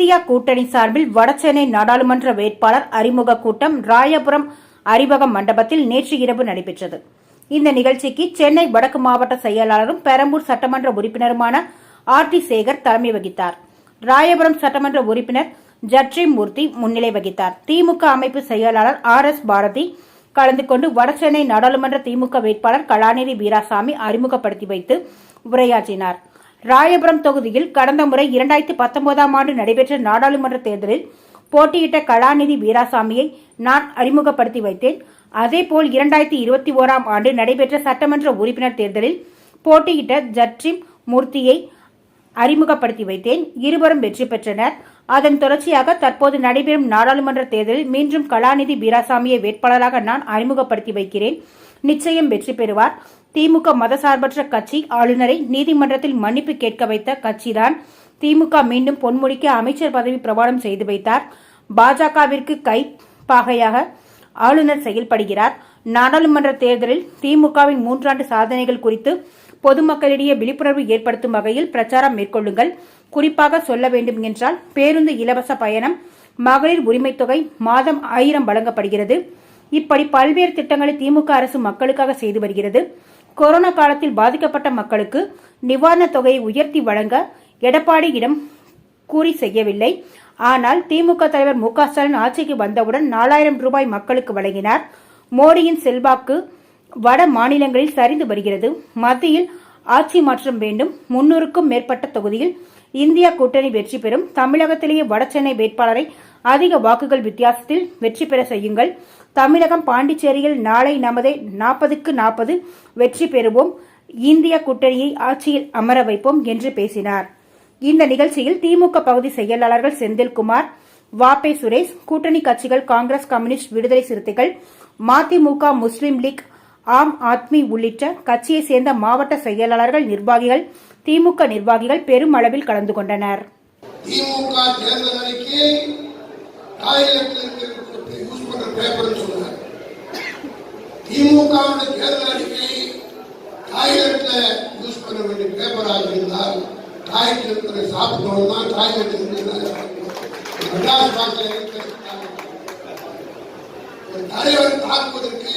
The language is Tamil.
இந்தியா கூட்டணி சார்பில் வடசென்னை நாடாளுமன்ற வேட்பாளர் அறிமுக கூட்டம் ராயபுரம் அறிவகம் மண்டபத்தில் நேற்று இரவு நடைபெற்றது. இந்த நிகழ்ச்சிக்கு சென்னை வடக்கு மாவட்ட செயலாளரும் பெரம்பூர் சட்டமன்ற உறுப்பினருமான ஆர் டி சேகர் தலைமை வகித்தார். ராயபுரம் சட்டமன்ற உறுப்பினர் ஜட்ரி மூர்த்தி முன்னிலை வகித்தார். திமுக அமைப்பு செயலாளர் ஆர் எஸ் பாரதி கலந்து கொண்டு வடசென்னை நாடாளுமன்ற திமுக வேட்பாளர் கலாநிதி வீராசாமி அறிமுகப்படுத்தி வைத்து உரையாற்றினார். ராயபுரம் தொகுதியில் கடந்த முறை இரண்டாயிரத்தி பத்தொன்பதாம் ஆண்டு நடைபெற்ற நாடாளுமன்ற தேர்தலில் போட்டியிட்ட கலாநிதி வீராசாமியை நான் அறிமுகப்படுத்தி வைத்தேன். அதேபோல் இரண்டாயிரத்தி இருபத்தி ஓராம் ஆண்டு நடைபெற்ற சட்டமன்ற உறுப்பினர் தேர்தலில் போட்டியிட்ட ஜட்ரிம் மூர்த்தியை அறிமுகப்படுத்தி வைத்தேன். இருவரும் வெற்றி பெற்றனர். அதன் தொடர்ச்சியாக தற்போது நடைபெறும் நாடாளுமன்ற தேர்தலில் மீண்டும் கலாநிதி வீராசாமியை வேட்பாளராக நான் அறிமுகப்படுத்தி வைக்கிறேன். நிச்சயம் வெற்றி பெறுவார். திமுக மதசார்பற்ற கட்சி ஆளுநரை நீதிமன்றத்தில் மன்னிப்பு கேட்க வைத்த கட்சிதான். திமுக மீண்டும் பொன்முடிக்கு அமைச்சர் பதவி பிரமாணம் செய்து வைத்தார். பாஜகவிற்கு கை பாகையாக ஆளுநர் செயல்படுகிறார். நாடாளுமன்ற தேர்தலில் திமுகவின் மூன்றாண்டு சாதனைகள் குறித்து பொதுமக்களிடையே விழிப்புணர்வு ஏற்படுத்தும் வகையில் பிரச்சாரம் மேற்கொள்ளுங்கள். குறிப்பாக சொல்ல வேண்டும் என்றால் பேருந்து இலவச பயணம் மகளிர் உரிமைத் தொகை மாதம் ஆயிரம் வழங்கப்படுகிறது. இப்படி பல்வேறு திட்டங்களை திமுக அரசு மக்களுக்காக செய்து வருகிறது. கொரோனா காலத்தில் பாதிக்கப்பட்ட மக்களுக்கு நிவாரணத் தொகையை உயர்த்தி வழங்க எடப்பாடியிடம் கூறி செய்யவில்லை. ஆனால் திமுக தலைவர் மு ஸ்டாலின் ஆட்சிக்கு வந்தவுடன் நாலாயிரம் ரூபாய் மக்களுக்கு வழங்கினார். மோடியின் செல்வாக்கு வட மாநிலங்களில் சரிந்து வருகிறது. மத்தியில் ஆட்சி மாற்றம் வேண்டும். முன்னூறுக்கும் மேற்பட்ட தொகுதியில் இந்தியா கூட்டணி வெற்றி பெறும். தமிழகத்திலேயே வடசென்னை வேட்பாளரை அதிக வாக்குகள் வித்தியாசத்தில் வெற்றி பெற செய்யுங்கள். தமிழகம் பாண்டிச்சேரியில் நாளை நமதே நாற்பதுக்கு நாற்பது வெற்றி பெறுவோம். இந்திய கூட்டணியை ஆட்சியில் அமர வைப்போம் என்று பேசினார். இந்த நிகழ்ச்சியில் திமுக பகுதி செயலாளர்கள் செந்தில்குமார் வாபே சுரேஷ் கூட்டணி கட்சிகள் காங்கிரஸ் கம்யூனிஸ்ட் விடுதலை சிறுத்தைகள் மதிமுக முஸ்லீம் லீக் ஆம் ஆத்மி உள்ளிட்ட கட்சியை சேர்ந்த மாவட்ட செயலாளர்கள் நிர்வாகிகள் திமுக நிர்வாகிகள் பெரும் அளவில் கலந்து கொண்டனர். திமுக தேர்தல் அறிக்கை டாய்லெட்டில் இருக்கிற யூஸ் பண்ற பேப்பர்னு சொன்னார் திமுக தேர்தல் அறிக்கை டாய்லெட்ல யூஸ் பண்ண வேண்டிய பேப்பராக இருந்தால் டாய்லெட் இருக்கிற சாப்பிட்டோம் தான் டாய்லெட் மெட்ராஸ் பாட்டில் இருக்கிற ஒரு தலைவர் தாக்குவதற்கு